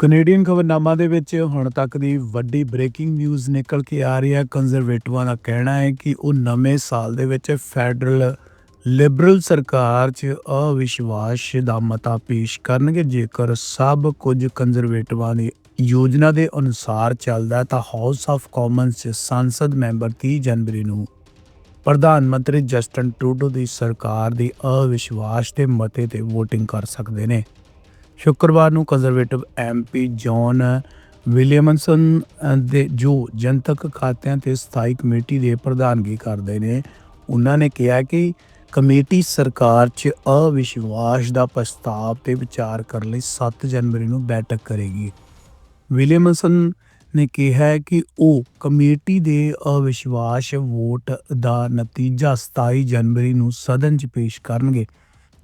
Canadian ਖਬਰਨਾਮਾ ਦੇ ਵਿੱਚ ਹੁਣ ਤੱਕ ਦੀ ਵੱਡੀ ਬ੍ਰੇਕਿੰਗ ਨਿਊਜ਼ ਨਿਕਲ ਕੇ ਆ ਰਹੀ ਹੈ। ਕੰਜ਼ਰਵੇਟਿਵਾਂ ਦਾ ਕਹਿਣਾ ਹੈ ਕਿ ਉਹ ਨਵੇਂ ਸਾਲ ਦੇ ਵਿੱਚ ਫੈਡਰਲ ਲਿਬਰਲ ਸਰਕਾਰ 'ਚ ਅਵਿਸ਼ਵਾਸ ਦਾ ਮਤਾ ਪੇਸ਼ ਕਰਨਗੇ। ਜੇਕਰ ਸਭ ਕੁਝ ਕੰਜ਼ਰਵੇਟਿਵਾਂ ਦੀ ਯੋਜਨਾ ਦੇ ਅਨੁਸਾਰ ਚੱਲਦਾ ਤਾਂ ਹਾਊਸ ਆਫ ਕਾਮਨਸ 'ਚ ਸੰਸਦ ਮੈਂਬਰ 30 ਜਨਵਰੀ ਨੂੰ ਪ੍ਰਧਾਨ ਮੰਤਰੀ ਜਸਟਨ ਟਰੂਡੋ ਦੀ ਸਰਕਾਰ ਦੀ ਅਵਿਸ਼ਵਾਸ ਦੇ ਮਤੇ ਤੇ VOTING ਕਰ ਸਕਦੇ ਨੇ। ਸ਼ੁੱਕਰਵਾਰ ਨੂੰ ਕੰਜ਼ਰਵੇਟਿਵ ਐਮਪੀ ਜੌਨ ਵਿਲੀਅਮਸਨ ਦੇ ਜੋ ਜਨਤਕ ਖਾਤਿਆਂ ਤੇ ਸਥਾਈ ਕਮੇਟੀ ਦੇ ਪ੍ਰਧਾਨਗੀ ਕਰਦੇ ਨੇ, ਉਹਨਾਂ ਨੇ ਕਿਹਾ ਕਿ ਕਮੇਟੀ ਸਰਕਾਰ 'ਚ ਅਵਿਸ਼ਵਾਸ ਦਾ ਪ੍ਰਸਤਾਵ ਤੇ ਵਿਚਾਰ ਕਰਨ ਲਈ 7 ਜਨਵਰੀ ਨੂੰ ਬੈਠਕ ਕਰੇਗੀ। ਵਿਲੀਅਮਸਨ ਨੇ ਕਿਹਾ ਕਿ ਉਹ ਕਮੇਟੀ ਦੇ ਅਵਿਸ਼ਵਾਸ ਵੋਟ ਦਾ ਨਤੀਜਾ 27 ਜਨਵਰੀ ਨੂੰ ਸਦਨ 'ਚ ਪੇਸ਼ ਕਰਨਗੇ।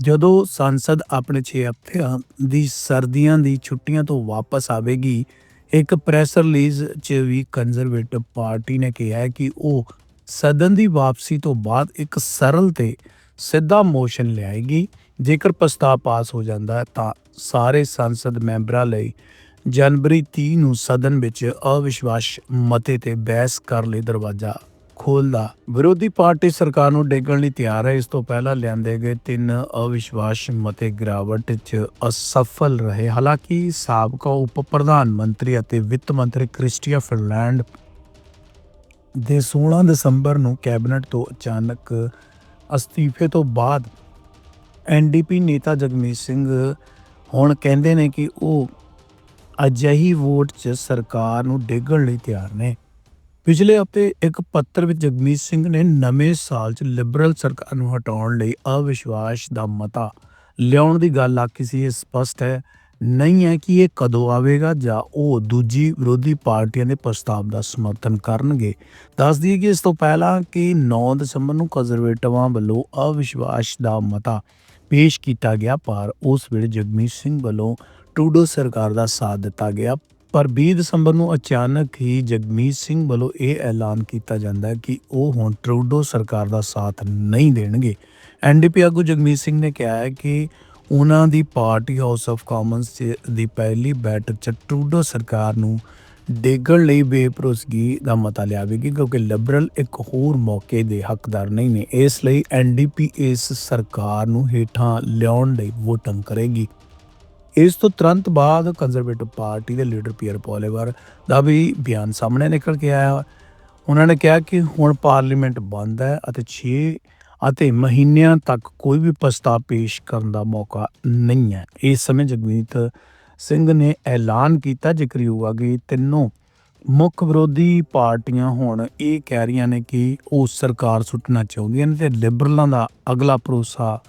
ਜਦੋਂ ਸੰਸਦ ਆਪਣੇ 6 ਹਫ਼ਤਿਆਂ ਦੀ ਸਰਦੀਆਂ ਦੀ ਛੁੱਟੀਆਂ ਤੋਂ ਵਾਪਸ ਆਵੇਗੀ, ਇੱਕ ਪ੍ਰੈਸ ਰਿਲੀਜ਼ 'ਚ ਵੀ ਕੰਜ਼ਰਵੇਟਿਵ ਪਾਰਟੀ ਨੇ ਕਿਹਾ ਹੈ ਕਿ ਉਹ ਸਦਨ ਦੀ ਵਾਪਸੀ ਤੋਂ ਬਾਅਦ ਇੱਕ ਸਰਲ ਤੇ ਸਿੱਧਾ ਮੋਸ਼ਨ ਲਿਆਏਗੀ। ਜੇਕਰ ਪ੍ਰਸਤਾਵ ਪਾਸ ਹੋ ਜਾਂਦਾ ਹੈ ਤਾਂ ਸਾਰੇ ਸੰਸਦ ਮੈਂਬਰਾਂ ਲਈ ਜਨਵਰੀ 30 ਨੂੰ ਸਦਨ ਵਿੱਚ ਅਵਿਸ਼ਵਾਸ ਮਤੇ ਤੇ ਬਹਿਸ ਕਰਨ ਲਈ ਦਰਵਾਜ਼ਾ ਖੋਲਦਾ ਵਿਰੋਧੀ ਪਾਰਟੀ ਸਰਕਾਰ ਨੂੰ ਡੇਗਣ ਲਈ ਤਿਆਰ ਹੈ। ਇਸ ਤੋਂ ਪਹਿਲਾਂ ਲਿਆਂਦੇ ਗਏ ਤਿੰਨ ਅਵਿਸ਼ਵਾਸ ਮਤੇ ਗਿਰਾਵਟ 'ਚ ਅਸਫਲ ਰਹੇ। ਹਾਲਾਂਕਿ ਸਾਬਕਾ ਉਪ ਪ੍ਰਧਾਨ ਮੰਤਰੀ ਅਤੇ ਵਿੱਤ ਮੰਤਰੀ ਕ੍ਰਿਸਟੀਆ ਫਿਨਲੈਂਡ ਦੇ 16 ਦਸੰਬਰ ਨੂੰ ਕੈਬਨਿਟ ਤੋਂ ਅਚਾਨਕ ਅਸਤੀਫੇ ਤੋਂ ਬਾਅਦ ਐਨਡੀਪੀ ਨੇਤਾ ਜਗਮੀਤ ਸਿੰਘ ਹੁਣ ਕਹਿੰਦੇ ਨੇ ਕਿ ਉਹ ਅਜਿਹੀ ਵੋਟ 'ਚ ਸਰਕਾਰ ਨੂੰ ਡੇਗਣ ਲਈ ਤਿਆਰ ਨੇ। ਪਿਛਲੇ ਹਫ਼ਤੇ ਇੱਕ ਪੱਤਰ ਵਿੱਚ ਜਗਮੀਤ ਸਿੰਘ ਨੇ ਨਵੇਂ ਸਾਲ 'ਚ ਲਿਬਰਲ ਸਰਕਾਰ ਨੂੰ ਹਟਾਉਣ ਲਈ ਅਵਿਸ਼ਵਾਸ ਦਾ ਮਤਾ ਲਿਆਉਣ ਦੀ ਗੱਲ ਆਖੀ ਸੀ। ਇਹ ਸਪਸ਼ਟ ਹੈ, ਨਹੀਂ ਹੈ ਕਿ ਇਹ ਕਦੋਂ ਆਵੇਗਾ ਜਾਂ ਉਹ ਦੂਜੀ ਵਿਰੋਧੀ ਪਾਰਟੀਆਂ ਦੇ ਪ੍ਰਸਤਾਵ ਦਾ ਸਮਰਥਨ ਕਰਨਗੇ। ਦੱਸ ਦਈਏ ਕਿ ਇਸ ਤੋਂ ਪਹਿਲਾਂ ਕਿ 9 ਦਸੰਬਰ ਨੂੰ ਕੰਜ਼ਰਵੇਟਿਵਾਂ ਵੱਲੋਂ ਅਵਿਸ਼ਵਾਸ ਦਾ ਮਤਾ ਪੇਸ਼ ਕੀਤਾ ਗਿਆ, ਪਰ ਉਸ ਵੇਲੇ ਜਗਮੀਤ ਸਿੰਘ ਵੱਲੋਂ ਟੂਡੋ ਸਰਕਾਰ ਦਾ ਸਾਥ ਦਿੱਤਾ ਗਿਆ। ਪਰ 20 ਦਸੰਬਰ ਨੂੰ ਅਚਾਨਕ ਹੀ ਜਗਮੀਤ ਸਿੰਘ ਵੱਲੋਂ ਇਹ ਐਲਾਨ ਕੀਤਾ ਜਾਂਦਾ ਹੈ ਕਿ ਉਹ ਹੁਣ ਟਰੂਡੋ ਸਰਕਾਰ ਦਾ ਸਾਥ ਨਹੀਂ ਦੇਣਗੇ। ਐਨਡੀਪੀ ਆਗੂ ਜਗਮੀਤ ਸਿੰਘ ਨੇ ਕਿਹਾ ਹੈ ਕਿ ਉਹਨਾਂ ਦੀ ਪਾਰਟੀ ਹਾਊਸ ਆਫ ਕਾਮਨਸ 'ਚ ਦੀ ਪਹਿਲੀ ਬੈਠਕ 'ਚ ਟਰੂਡੋ ਸਰਕਾਰ ਨੂੰ ਡੇਗਣ ਲਈ ਬੇਪਰੋਸਗੀ ਦਾ ਮਤਾ ਲਿਆਵੇਗੀ ਕਿਉਂਕਿ ਲਿਬਰਲ ਇੱਕ ਹੋਰ ਮੌਕੇ ਦੇ ਹੱਕਦਾਰ ਨਹੀਂ ਨੇ। ਇਸ ਲਈ ਐਨਡੀਪੀ ਇਸ ਸਰਕਾਰ ਨੂੰ ਹੇਠਾਂ ਲਿਆਉਣ ਲਈ ਵੋਟਿੰਗ ਕਰੇਗੀ। ਇਸ ਤੋਂ ਤੁਰੰਤ ਬਾਅਦ ਕੰਜ਼ਰਵੇਟਿਵ ਪਾਰਟੀ ਦੇ ਲੀਡਰ ਪੀਅਰ ਪੋਲੇਵਰ ਦਾ ਵੀ ਬਿਆਨ ਸਾਹਮਣੇ ਨਿਕਲ ਕੇ ਆਇਆ। ਉਹਨਾਂ ਨੇ ਕਿਹਾ ਕਿ ਹੁਣ ਪਾਰਲੀਮੈਂਟ ਬੰਦ ਹੈ ਅਤੇ 6 ਅਤੇ ਮਹੀਨਿਆਂ ਤੱਕ ਕੋਈ ਵੀ ਪ੍ਰਸਤਾਵ ਪੇਸ਼ ਕਰਨ ਦਾ ਮੌਕਾ ਨਹੀਂ ਹੈ। ਇਸ ਸਮੇਂ ਜਗਮੀਤ ਸਿੰਘ ਨੇ ਐਲਾਨ ਕੀਤਾ ਜ਼ਿਕਰਯੋਗ ਆ ਕਿ ਤਿੰਨੋਂ ਮੁੱਖ ਵਿਰੋਧੀ ਪਾਰਟੀਆਂ ਹੁਣ ਇਹ ਕਹਿ ਰਹੀਆਂ ਨੇ ਕਿ ਉਹ ਸਰਕਾਰ ਸੁੱਟਣਾ ਚਾਹੁੰਦੀਆਂ ਨੇ ਤੇ ਲਿਬਰਲਾਂ ਦਾ ਅਗਲਾ ਭਰੋਸਾ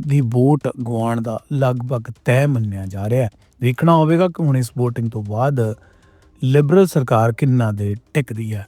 ਦੀ ਵੋਟ ਗਵਾਉਣ ਦਾ ਲਗਭਗ ਤੈਅ ਮੰਨਿਆ ਜਾ ਰਿਹਾ ਹੈ। ਦੇਖਣਾ ਹੋਵੇਗਾ ਕਿ ਹੁਣ ਇਸ VOTING ਤੋਂ ਬਾਅਦ ਲਿਬਰਲ ਸਰਕਾਰ ਕਿੰਨਾ ਦੇ ਟਿਕਦੀ ਹੈ।